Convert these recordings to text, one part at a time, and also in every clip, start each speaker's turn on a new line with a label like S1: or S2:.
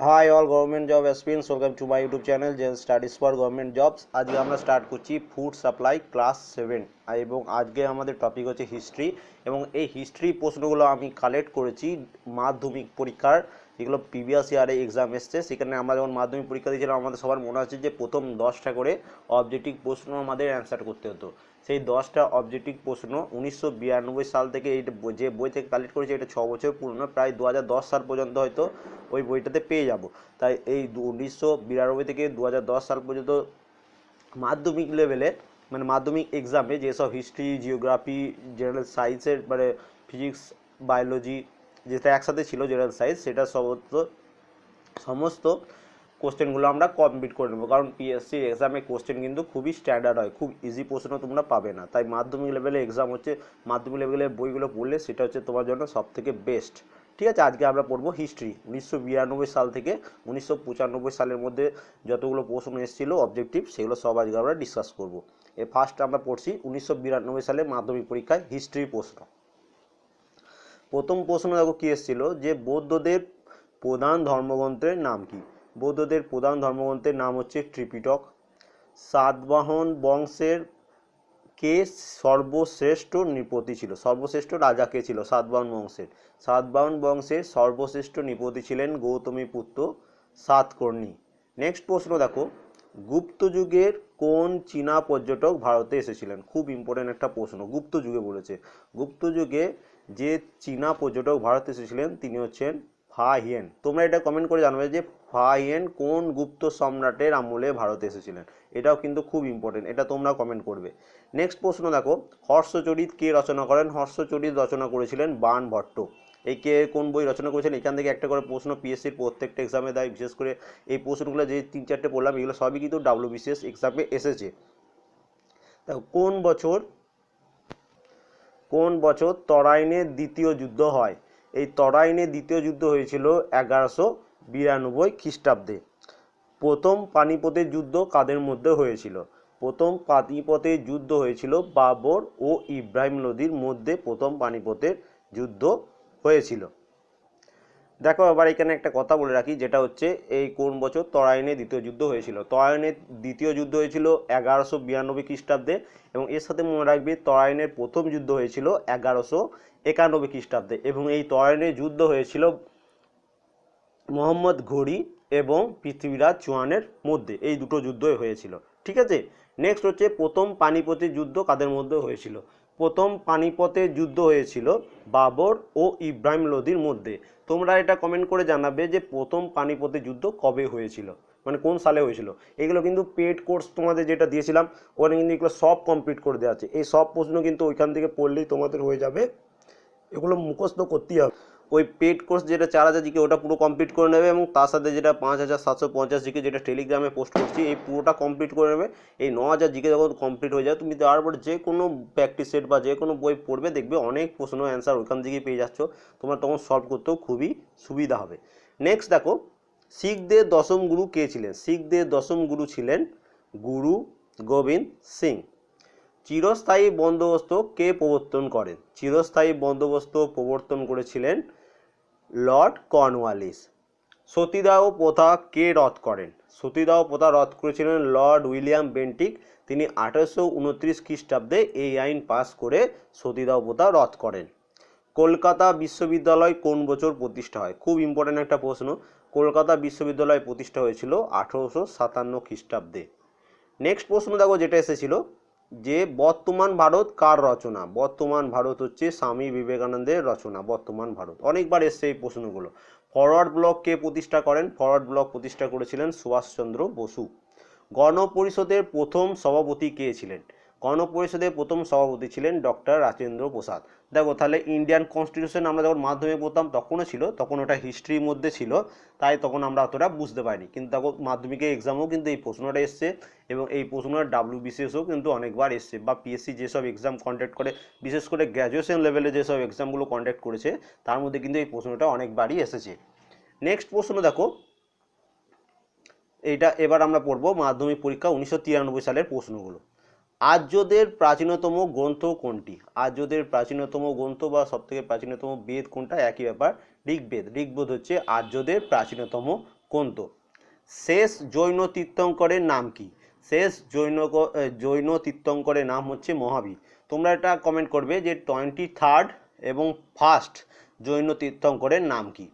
S1: Hi all government job experience welcome to my YouTube channel Zen studies for government jobs আজকে আমরা start করছি food supply class seven এবং আজকে আমাদের topic হচ্ছে হিস্ট্রি এবং এই হিস্ট্রি প্রশ্নগুলো আমি কালেক্ট করেছি মাধ্যমিক পরীক্ষার। যেগুলো প্রিভিয়াস ইয়ারে এক্সাম এসছে। সেখানে আমরা যখন মাধ্যমিক পরীক্ষা দিয়েছিলাম, আমাদের সবার মনে আছে যে প্রথম দশটা করে অবজেক্টিভ প্রশ্ন আমাদের অ্যান্সার করতে হতো। সেই দশটা অবজেক্টিভ প্রশ্ন উনিশশো বিরানব্বই সাল থেকে এই যে বই থেকে কালেক্ট করেছি, এটা ছ বছর পুরনো, প্রায় দু সাল পর্যন্ত হয়তো ওই বইটাতে পেয়ে যাব। তাই এই উনিশশো বিরানব্বই থেকে দু সাল পর্যন্ত মাধ্যমিক লেভেলে মানে মাধ্যমিক এক্সামে যেসব হিস্ট্রি জিওগ্রাফি জেনারেল সায়েন্সের মানে ফিজিক্স বায়োলজি যেটা একসাথে ছিল জেনারেল সায়েন্স সেটা সমস্ত সমস্ত কোশ্চেনগুলো আমরা কমপ্লিট করে নেব। কারণ পিএসসি এক্সামে কোশ্চেন কিন্তু খুবই স্ট্যান্ডার্ড হয়, খুব ইজি প্রশ্ন তোমরা পাবে না। তাই মাধ্যমিক লেভেলে এক্সাম হচ্ছে, মাধ্যমিক লেভেলের বইগুলো পড়লে সেটা হচ্ছে তোমার জন্য সব থেকে বেস্ট ঠিক আছে, আজকে আমরা পড়ব হিস্ট্রি উনিশশো বিরানব্বই সাল থেকে উনিশশো পঁচানব্বই সালের মধ্যে যতগুলো প্রশ্ন এসেছিল অবজেক্টিভ সেগুলো সব আজকে আমরা ডিসকাস করব। এ ফার্স্ট আমরা পড়ছি উনিশশো বিরানব্বই সালে মাধ্যমিক পরীক্ষায় হিস্ট্রি প্রশ্ন। প্রথম প্রশ্ন দেখো কী এসেছিল? যে বৌদ্ধদের প্রধান ধর্মগ্রন্থের নাম কি? বৌদ্ধদের প্রধান ধর্মগ্রন্থের নাম হচ্ছে ত্রিপিটক। সাতবাহন বংশের কে সর্বশ্রেষ্ঠ নৃপতি ছিল? সর্বশ্রেষ্ঠ রাজা কে ছিল? সাতবাহন বংশের। সাতবাহন বংশের সর্বশ্রেষ্ঠ নৃপতি ছিলেন গৌতমী পুত্র সাতকর্ণী। নেক্সট প্রশ্ন দেখো। গুপ্ত যুগের কোন চীনা পর্যটক ভারতে এসেছিলেন? খুব ইম্পর্টেন্ট একটা প্রশ্ন। গুপ্ত যুগে বলেছে। গুপ্ত যুগে যে চীনা পর্যটক ভারতে এসেছিলেন, তিনি হচ্ছেন ফা হিয়েন। তোমরা এটা কমেন্ট করে জানবে যে হিয়েন কোন গুপ্ত সম্রাটের আমলে ভারতে এসেছিলেন? এটাও কিন্তু খুব ইম্পর্টেন্ট এটা তোমরা কমেন্ট করবে। নেক্সট প্রশ্ন দেখো, হর্ষচরিত কে রচনা করেন? হর্ষচরিত রচনা করেছিলেন বান ভট্ট। এই কে কোন বই রচনা করেছেন? এখান থেকে একটা করে প্রশ্ন পিএসসির প্রত্যেকটা এক্সামে দেয়, বিশেষ করে এই প্রশ্নগুলো যে তিন চারটে পড়লাম, এগুলো সবই কিন্তু ডাব্লিউ বিসিএস এক্সামে এসেছে। দেখো, কোন বছর কোন বছর তরাইনের দ্বিতীয় যুদ্ধ হয়? এই তরাইনের দ্বিতীয় যুদ্ধ হয়েছিল এগারোশো বিরানব্বই খ্রিস্টাব্দে। প্রথম পানিপথের যুদ্ধ কাদের মধ্যে হয়েছিল? প্রথম পানিপথের যুদ্ধ হয়েছিল বাবর ও ইব্রাহিম লোদির মধ্যে প্রথম পানিপথের যুদ্ধ হয়েছিল। দেখো আবার এখানে একটা কথা বলে রাখি, যেটা হচ্ছে এই কোন বছর তরাইনের দ্বিতীয় যুদ্ধ হয়েছিল? তরাইনের দ্বিতীয় যুদ্ধ হয়েছিল এগারোশো বিরানব্বই খ্রিস্টাব্দে এবং এর সাথে মনে রাখবে তরাইনের প্রথম যুদ্ধ হয়েছিল এগারোশো একানব্বই খ্রিস্টাব্দে এবং এই তরাইনের যুদ্ধ হয়েছিল মোহাম্মদ ঘড়ি এবং পৃথিবীরাজ চৌহানের মধ্যে। এই দুটো যুদ্ধই হয়েছিল। ঠিক আছে? নেক্সট হচ্ছে প্রথম পানিপথের যুদ্ধ কাদের মধ্যে হয়েছিল? প্রথম পানিপথের যুদ্ধ হয়েছিল বাবর ও ইব্রাহিম লোদির মধ্যে। তোমরা এটা কমেন্ট করে জানাবে যে প্রথম পানিপথের যুদ্ধ কবে হয়েছিল? মানে কোন সালে হয়েছিল? এগুলো কিন্তু পেড কোর্স তোমাদের যেটা দিয়েছিলাম, ওখানে কিন্তু এগুলো সব কমপ্লিট করে দেওয়া আছে। এই সব প্রশ্ন কিন্তু ওইখান থেকে পড়লেই তোমাদের হয়ে যাবে। এগুলো মুখস্থ করতেই হবে। ওই পেড কোর্স যেটা চার হাজার জিকে ওটা পুরো কমপ্লিট করে নেবে এবং তার সাথে যেটা পাঁচ হাজার সাতশো পঞ্চাশ জিকে যেটা টেলিগ্রামে পোস্ট করছি, এই পুরোটা কমপ্লিট করে নেবে। এই ন হাজার জিকে যখন কমপ্লিট হয়ে যায়, তুমি তারপর যে কোনো প্র্যাকটিস সেট বা যে কোনো বই পড়বে, দেখবে অনেক প্রশ্ন অ্যান্সার ওইখান থেকেই পেয়ে যাচ্ছ। তোমার তখন সলভ করতেও খুবই সুবিধা হবে। নেক্সট দেখো, শিখদের দশম গুরু কে ছিলেন? শিখদের দশম গুরু ছিলেন গুরু গোবিন্দ সিং। চিরস্থায়ী বন্দোবস্ত কে প্রবর্তন করেন? চিরস্থায়ী বন্দোবস্ত প্রবর্তন করেছিলেন লর্ড কর্নওয়ালিস। সতীদাহ প্রথা কে রদ করেন? সতীদাহ প্রথা রদ করেছিলেন লর্ড উইলিয়াম বেন্টিক। তিনি আঠারোশো উনত্রিশ খ্রিস্টাব্দে এই আইন পাস করে সতীদাহ প্রথা রদ করেন। কলকাতা বিশ্ববিদ্যালয় কোন বছর প্রতিষ্ঠা হয়? খুব ইম্পর্ট্যান্ট একটা প্রশ্ন। কলকাতা বিশ্ববিদ্যালয় প্রতিষ্ঠা হয়েছিল আঠেরোশো সাতান্ন খ্রিস্টাব্দে। নেক্সট প্রশ্ন দেখো যেটা এসেছিল। যে বর্তমান ভারত কার রচনা? বর্তমান ভারত হচ্ছে স্বামী বিবেকানন্দের রচনা, বর্তমান ভারত। অনেকবার এসছে এই প্রশ্নগুলো। ফরওয়ার্ড ব্লক কে প্রতিষ্ঠা করেন? ফরওয়ার্ড ব্লক প্রতিষ্ঠা করেছিলেন সুভাষচন্দ্র বসু। গণপরিষদের প্রথম সভাপতি কে ছিলেন? গণপরিষদের প্রথম সভাপতি ছিলেন ডক্টর রাজেন্দ্র প্রসাদ। দেখো, তাহলে ইন্ডিয়ান কনস্টিটিউশন আমরা যখন মাধ্যমে পড়তাম, তখনও ছিল, তখন ওটা হিস্ট্রির মধ্যে ছিল, তাই তখন আমরা অতটা বুঝতে পারিনি। কিন্তু তখন মাধ্যমিকের এক্সামেও কিন্তু এই প্রশ্নটা এসছে, এবং এই প্রশ্নটা ডাব্লিউ বিসিএসও কিন্তু অনেকবার এসছে, বা পিএসসি যেসব এক্সাম কন্ডাক্ট করে, বিশেষ করে গ্র্যাজুয়েশন লেভেলে যেসব এক্সামগুলো কন্ডাক্ট করেছে, তার মধ্যে কিন্তু এই প্রশ্নটা অনেকবারই এসেছে। নেক্সট প্রশ্ন দেখো, এইটা এবার আমরা পড়ব মাধ্যমিক পরীক্ষা উনিশশো তিরানব্বই সালের প্রশ্নগুলো। আর্যদের প্রাচীনতম গ্রন্থ কোনটি? আর্যদের প্রাচীনতম গ্রন্থ বা সবথেকে প্রাচীনতম বেদ কোনটা? একই ব্যাপার, ঋগ্বেদ। ঋগ্বেদ হচ্ছে আর্যদের প্রাচীনতম গ্রন্থ। শেষ জৈন তীর্থঙ্করের নাম কি? শেষ জৈন জৈন তীর্থঙ্করের নাম হচ্ছে মহাবীর। তোমরা এটা কমেন্ট করবে যে টোয়েন্টি থার্ড এবং ফার্স্ট জৈন তীর্থঙ্করের নাম কি?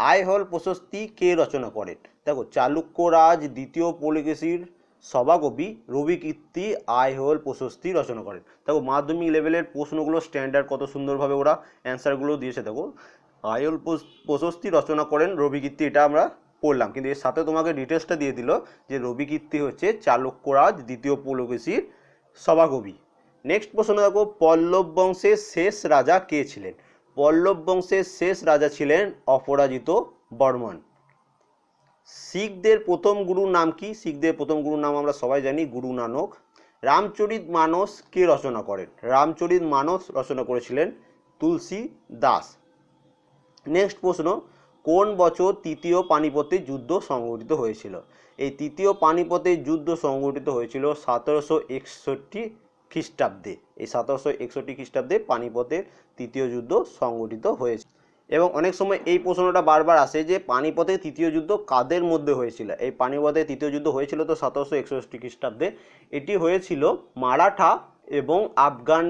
S1: আইহল প্রশস্তি কে রচনা করেন? দেখো চালুক্য রাজ দ্বিতীয় পুলকেশীর সভাকবি রবি কীর্তি আইহল প্রশস্তি রচনা করেন। দেখো, মাধ্যমিক লেভেলের প্রশ্নগুলো স্ট্যান্ডার্ড কত সুন্দরভাবে ওরা অ্যান্সারগুলো দিয়েছে, দেখো। প্রশ- প্রশস্তি রচনা করেন রবি কীর্তি এটা আমরা পড়লাম। কিন্তু এর সাথে তোমাকে ডিটেলসটা দিয়ে দিল যে রবি কীর্তি হচ্ছে চালুক্যরাজ দ্বিতীয় পুলকেশীর সভাকবি। নেক্সট প্রশ্ন দেখো, পল্লব বংশের শেষ রাজা কে ছিলেন? পল্লব বংশের শেষ রাজা ছিলেন অপরাজিত বর্মন। শিখদের প্রথম গুরুর নাম কি? শিখদের প্রথম গুরুর নাম আমরা সবাই জানি গুরু নানক। রামচরিত মানস কে রচনা করেন? রামচরিত মানস রচনা করেছিলেন তুলসী দাস। নেক্সট প্রশ্ন, কোন বছর তৃতীয় পানিপথের যুদ্ধ সংঘটিত হয়েছিল? এই তৃতীয় পানিপথের যুদ্ধ সংঘটিত হয়েছিল সতেরোশো একষট্টি খ্রিস্টাব্দে। এই সতেরোশো একষট্টি খ্রিস্টাব্দে পানিপথের তৃতীয় যুদ্ধ সংঘটিত হয়েছে। এবং অনেক সময় এই প্রশ্নটা বারবার আসে যে পানিপথে তৃতীয় যুদ্ধ কাদের মধ্যে হয়েছিল? এই পানিপথে তৃতীয় যুদ্ধ হয়েছিল তো সতেরোশো একষট্টি খ্রিস্টাব্দে। এটি হয়েছিল মারাঠা এবং আফগান,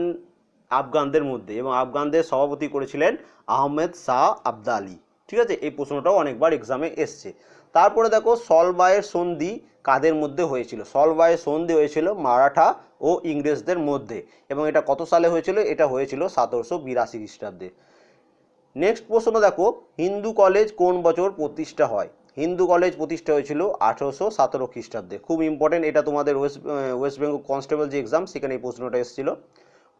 S1: আফগানদের মধ্যে এবং আফগানদের সভাপতি করেছিলেন আহমেদ শাহ আবদালি। ঠিক আছে? এই প্রশ্নটাও অনেকবার এক্সামে এসছে। তারপরে দেখো, সলবায়ের সন্ধি কাদের মধ্যে হয়েছিল? সলবায়ের সন্ধি হয়েছিল মারাঠা ও ইংরেজদের মধ্যে এবং এটা কত সালে হয়েছিল? এটা হয়েছিল সতেরোশো বিরাশি খ্রিস্টাব্দে। নেক্সট প্রশ্ন দেখো, হিন্দু কলেজ কোন বছর প্রতিষ্ঠা হয়? হিন্দু কলেজ প্রতিষ্ঠা হয়েছিল আঠেরোশো সতেরো খ্রিস্টাব্দে। খুব ইম্পর্টেন্ট এটা তোমাদের ওয়েস্ট ওয়েস্ট বেঙ্গল কনস্টেবল যে এক্সাম সেখানে এই প্রশ্নটা এসেছিল।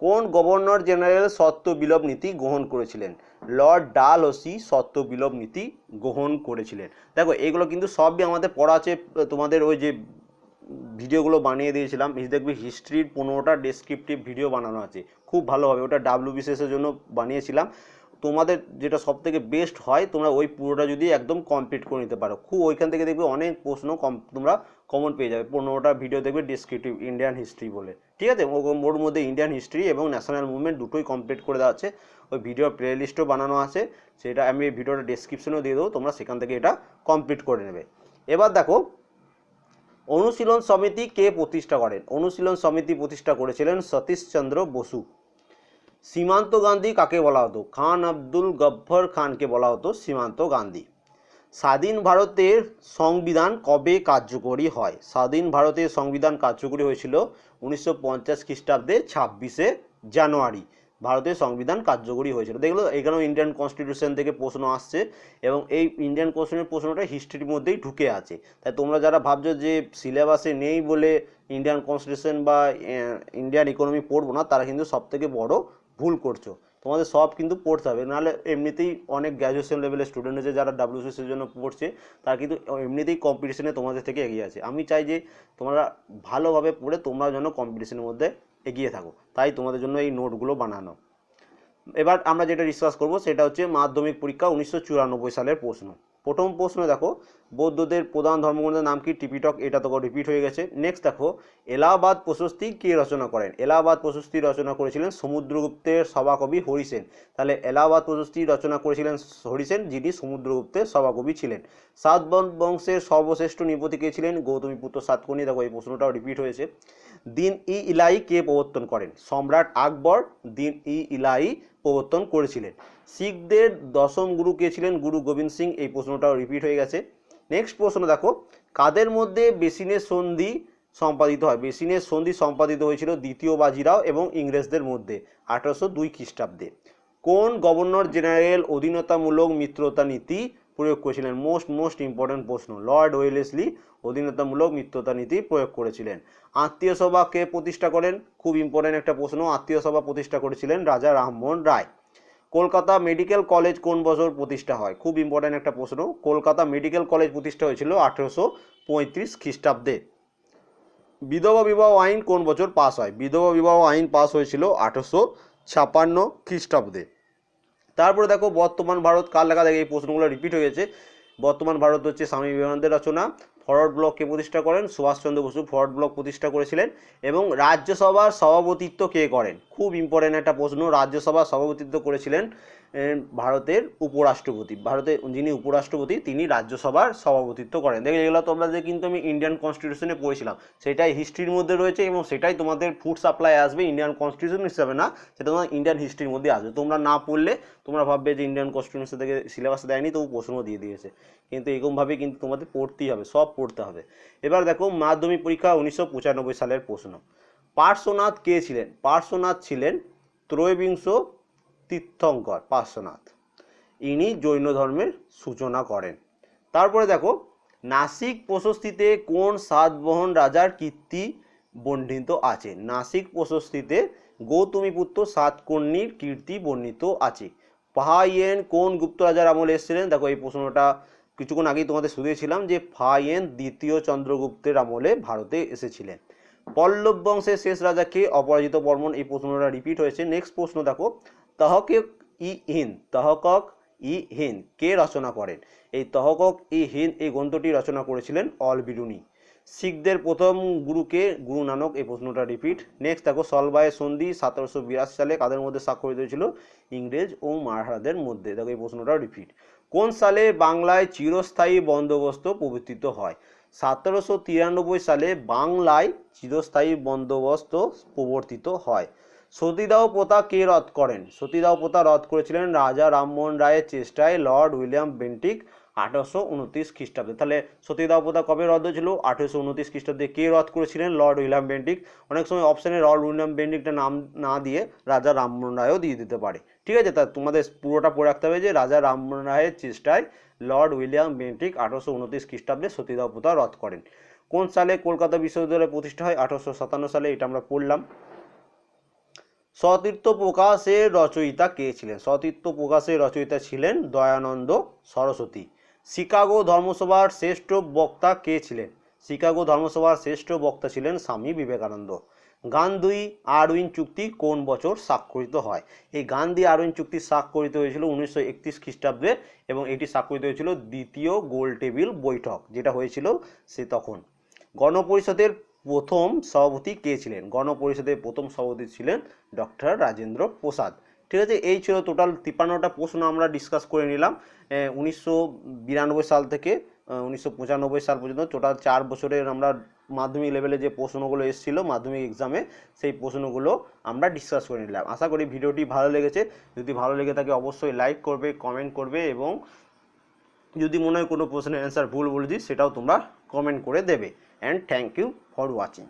S1: কোন গভর্নর জেনারেল সত্য বিলোপ নীতি গ্রহণ করেছিলেন? লর্ড ডাল ডালহসি সত্য বিলোপ নীতি গ্রহণ করেছিলেন। দেখো, এগুলো কিন্তু সবই আমাদের পড়া আছে, তোমাদের ওই যে ভিডিওগুলো বানিয়ে দিয়েছিলাম দেখবি হিস্ট্রির পনেরোটা ডেসক্রিপটিভ ভিডিও বানানো আছে। খুব ভালো হবে, ওটা ডাব্লিউ বিসিএসের জন্য বানিয়েছিলাম। তোমাদের যেটা সব থেকে বেস্ট হয়, তোমরা ওই পুরোটা যদি একদম কমপ্লিট করে নিতে পারো। খুব ওইখান থেকে দেখবে অনেক প্রশ্ন কম, তোমরা কমন পেয়ে যাবে। পনেরোটা ভিডিও দেখবে ডিসক্রিপটিভ ইন্ডিয়ান হিস্ট্রি বলে। ঠিক আছে? ওর মধ্যে ইন্ডিয়ান হিস্ট্রি এবং ন্যাশনাল মুভমেন্ট দুটোই কমপ্লিট করে দেওয়া আছে। ওই ভিডিও প্লে লিস্টও বানানো আছে। সেটা আমি এই ভিডিওটা ডিসক্রিপশনেও দিয়ে দেবো। তোমরা সেখান থেকে এটা কমপ্লিট করে নেবে। এবার দেখো, অনুশীলন সমিতি কে প্রতিষ্ঠা করেন? অনুশীলন সমিতি প্রতিষ্ঠা করেছিলেন সতীশচন্দ্র বসু। সীমান্ত গান্ধী কাকে বলা হতো? খান আব্দুল গফ্ফর খানকে বলা হতো সীমান্ত গান্ধী। স্বাধীন ভারতের সংবিধান কবে কার্যকরী হয়? স্বাধীন ভারতের সংবিধান কার্যকরী হয়েছিল উনিশশো পঞ্চাশ খ্রিস্টাব্দে ছাব্বিশে জানুয়ারি। ভারতের সংবিধান কার্যকরী হয়েছিল। দেখল, এখানেও ইন্ডিয়ান কনস্টিটিউশন থেকে প্রশ্ন আসছে এবং এই ইন্ডিয়ান কোশ্চেনের প্রশ্নটা হিস্ট্রির মধ্যেই ঢুকে আছে। তাই তোমরা যারা ভাবছ যে সিলেবাসে নেই বলে ইন্ডিয়ান কনস্টিটিউশন বা ইন্ডিয়ান ইকোনমি পড়ব না, তারা কিন্তু সব থেকে বড় ভুল করছ। তোমাদের সব কিন্তু পড়তে হবে। নাহলে এমনিতেই অনেক গ্র্যাজুয়েশন লেভেলের স্টুডেন্ট আছে যারা ডাব্লিউসিসির জন্য পড়ছে, তারা কিন্তু এমনিতেই কম্পিটিশনে তোমাদের থেকে এগিয়ে আছে। আমি চাই যে তোমরা ভালোভাবে পড়ে তোমরা যেন কম্পিটিশনের মধ্যে এগিয়ে থাকো। তাই তোমাদের জন্য এই নোটগুলো বানানো। এবার আমরা যেটা ডিসকাস করব, সেটা হচ্ছে মাধ্যমিক পরীক্ষা উনিশশো চুরানব্বই সালের প্রশ্ন। প্রথম প্রশ্ন দেখো, বৌদ্ধদের প্রধান ধর্মগ্রন্থের নাম কি? টিপিটক এটা তো রিপিট হয়ে গেছে। নেক্সট দেখো, এলাহাবাদ প্রশস্তি কে রচনা করেন? এলাহাবাদ প্রশস্তি রচনা করেছিলেন সমুদ্রগুপ্তের সভাকবি হরিসেন তাহলে এলাহাবাদ প্রশস্তি রচনা করেছিলেন হরিসেন যিনি সমুদ্রগুপ্তের সভাকবি ছিলেন। সাতবন বংশের সর্বশ্রেষ্ঠ নিপতি কে ছিলেন? গৌতমীপুত্র সাতকর্ণী। দেখো, এই প্রশ্নটাও রিপিট হয়েছে। দিন ই ইলাই কে প্রবর্তন করেন? সম্রাট আকবর। দিন ই ইলাই প্রবর্তন করেছিলেন। শিখদের দশম গুরু কে ছিলেন? গুরু গোবিন্দ সিং। এই প্রশ্নটাও রিপিট হয়ে গেছে। নেক্সট প্রশ্ন দেখো, কাদের মধ্যে বেসিনের সন্ধি সম্পাদিত হয়? বেসিনের সন্ধি সম্পাদিত হয়েছিল দ্বিতীয় বাজিরাও এবং ইংরেজদের মধ্যে, আঠারোশো দুই খ্রিস্টাব্দে। কোন গভর্নর জেনারেল অধীনতামূলক মিত্রতা নীতি প্রয়োগ করেছিলেন। মোস্ট মোস্ট ইম্পর্ট্যান্ট প্রশ্ন, লর্ড ওয়েলেসলি অধীনতামূলক মিত্রতা নীতি প্রয়োগ করেছিলেন। আত্মীয় সভা কে প্রতিষ্ঠা করেন? খুব ইম্পর্ট্যান্ট একটা প্রশ্ন, আত্মীয় সভা প্রতিষ্ঠা করেছিলেন রাজা রামমোহন রায়। কলকাতা মেডিকেল কলেজ কোন বছর প্রতিষ্ঠা হয়? খুব ইম্পর্ট্যান্ট একটা প্রশ্ন, কলকাতা মেডিকেল কলেজ প্রতিষ্ঠা হয়েছিল আঠেরোশো পঁয়ত্রিশ খ্রিস্টাব্দে। বিধবা বিবাহ আইন কোন বছর পাস হয়? বিধবা বিবাহ আইন পাস হয়েছিল আঠেরোশো ছাপান্ন খ্রিস্টাব্দে। তারপরে দেখো, বর্তমান ভারত কার লেখা দেখে এই প্রশ্নগুলো রিপিট হয়ে গেছে। বর্তমান ভারত হচ্ছে স্বামী বিবেকানন্দের রচনা। ফরওয়ার্ড ব্লককে প্রতিষ্ঠা করেন? সুভাষচন্দ্র বসু। ফরওয়ার্ড ব্লক প্রতিষ্ঠা করেছিলেন। এবং রাজ্যসভার সভাপতিত্ব কে করেন? খুব ইম্পর্টেন্ট একটা প্রশ্ন। রাজ্যসভার সভাপতিত্ব করেছিলেন ভারতের উপরাষ্ট্রপতি। ভারতের যিনি উপরাষ্ট্রপতি, তিনি রাজ্যসভার সভাপতিত্ব করেন। দেখে এগুলো তোমরা যে কিন্তু আমি ইন্ডিয়ান কনস্টিটিউশনে পড়েছিলাম। সেটাই হিস্ট্রির মধ্যে রয়েছে এবং সেটাই তোমাদের ফুড সাপ্লাই আসবে ইন্ডিয়ান কনস্টিটিউশন হিসাবে না, সেটা তোমার ইন্ডিয়ান হিস্ট্রির মধ্যে আসবে। তোমরা না পড়লে, তোমরা ভাববে যে ইন্ডিয়ান কনস্টিটিউশন থেকে সিলেবাস দেয়নি, তবু প্রশ্ন দিয়ে দিয়েছে। কিন্তু এরকমভাবে কিন্তু তোমাদের পড়তেই হবে, সব পড়তে হবে। এবার দেখো, মাধ্যমিক পরীক্ষা উনিশশো পঁচানব্বই সালের প্রশ্ন। পার্শ্বনাথ কে ছিলেন? পার্শ্বনাথ ছিলেন ত্রয়োবিংশ তীর্থঙ্কর পার্শ্বনাথ। ইনি জৈন ধর্মের সূচনা করেন। তারপরে দেখো, নাসিক প্রশস্তিতে কোন সাতবহন রাজার কীর্তি বর্ণিত আছে? নাসিক প্রশস্তিতে গৌতমীপুত্র সাতকর্ণীর কীর্তি বর্ণিত আছে। ফাহিয়েন কোন গুপ্ত রাজার আমলে এসেছিলেন? দেখো, এই প্রশ্নটা কিছুক্ষণ আগেই তোমাদের শুনিয়েছিলাম যে ফাহিয়েন দ্বিতীয় চন্দ্রগুপ্তের আমলে ভারতে এসেছিলেন। পল্লব বংশের শেষ রাজাকে অপরাজিত বর্মন এই প্রশ্নটা রিপিট হয়েছে। নেক্সট প্রশ্ন দেখো, তহকক ই হিন তহকক ই হিন কে রচনা করেন? এই তহকক ই হিন এই গ্রন্থটি রচনা করেছিলেন অল বিরুনি শিখদের প্রথম গুরুকে গুরু নানক এই প্রশ্নটা রিপিট নেক্সট দেখো, সলবায় সন্ধি সতেরোশো বিরাশি সালে কাদের মধ্যে স্বাক্ষরিত হয়েছিল? ইংরেজ ও মারাঠাদের মধ্যে। দেখো এই প্রশ্নটা রিপিট কোন সালে বাংলায় চিরস্থায়ী বন্দোবস্ত প্রবর্তিত হয়? সতেরোশো তিরানব্বই সালে বাংলায় চিরস্থায়ী বন্দোবস্ত প্রবর্তিত হয়। সতীদাহ প্রথা কে রদ করেন? সতীদাহ প্রথা রদ করেছিলেন রাজা রামমোহন রায়ের চেষ্টায় লর্ড উইলিয়াম বেন্টিক আঠারোশো উনত্রিশ খ্রিস্টাব্দে। তাহলে সতীদাহ প্রথা কবে রদ হয়েছিল? আঠেরোশো উনত্রিশ খ্রিস্টাব্দে কে রদ করেছিলেন? লর্ড উইলিয়াম বেন্টিক অনেক সময় অপশানে লর্ড উইলিয়াম বেন্টিকটা নাম না দিয়ে রাজা রামমোহন রায়ও দিয়ে দিতে পারে। ঠিক আছে, তা তোমাদের পুরোটা পড়ে রাখতে হবে যে রাজা রামমোহন রায়ের চেষ্টায় লর্ড উইলিয়াম বেন্টিক আঠারোশো উনত্রিশ খ্রিস্টাব্দে সতীদাহ প্রথা রদ করেন। কোন সালে কলকাতা বিশ্ববিদ্যালয় প্রতিষ্ঠা হয়? আঠারোশো সাতান্ন সালে, এটা আমরা পড়লাম। সতীর্থ প্রকাশের রচয়িতা কে ছিলেন? সতীর্থ প্রকাশের রচয়িতা ছিলেন দয়ানন্দ সরস্বতী। শিকাগো ধর্মসভার শ্রেষ্ঠ বক্তা কে ছিলেন? শিকাগো ধর্মসভার শ্রেষ্ঠ বক্তা ছিলেন স্বামী বিবেকানন্দ। গান্ধী আরউইন চুক্তি কোন বছর স্বাক্ষরিত হয়? এই গান্ধী আরউইন চুক্তি স্বাক্ষরিত হয়েছিল উনিশশো একত্রিশ খ্রিস্টাব্দে এবং এটি স্বাক্ষরিত হয়েছিল দ্বিতীয় গোল টেবিল বৈঠক, যেটা হয়েছিল সে তখন। গণপরিষদের প্রথম সভাপতি কে ছিলেন? গণপরিষদের প্রথম সভাপতি ছিলেন ডক্টর রাজেন্দ্র প্রসাদ। ঠিক আছে, এই ছিল টোটাল তিপ্পান্নটা প্রশ্ন আমরা ডিসকাস করে নিলাম। উনিশশো বিরানব্বই সাল থেকে উনিশশো পঁচানব্বই সাল পর্যন্ত টোটাল চার বছরের আমরা মাধ্যমিক লেভেলে যে প্রশ্নগুলো এসেছিল মাধ্যমিক এক্সামে সেই প্রশ্নগুলো আমরা ডিসকাস করে নিলাম। আশা করি ভিডিওটি ভালো লেগেছে। যদি ভালো লেগে থাকে অবশ্যই লাইক করবে কমেন্ট করবে এবং যদি মনে হয় কোনো প্রশ্নের অ্যান্সার ভুল বলে দিই সেটাও তোমরা কমেন্ট করে দেবে। And thank you for watching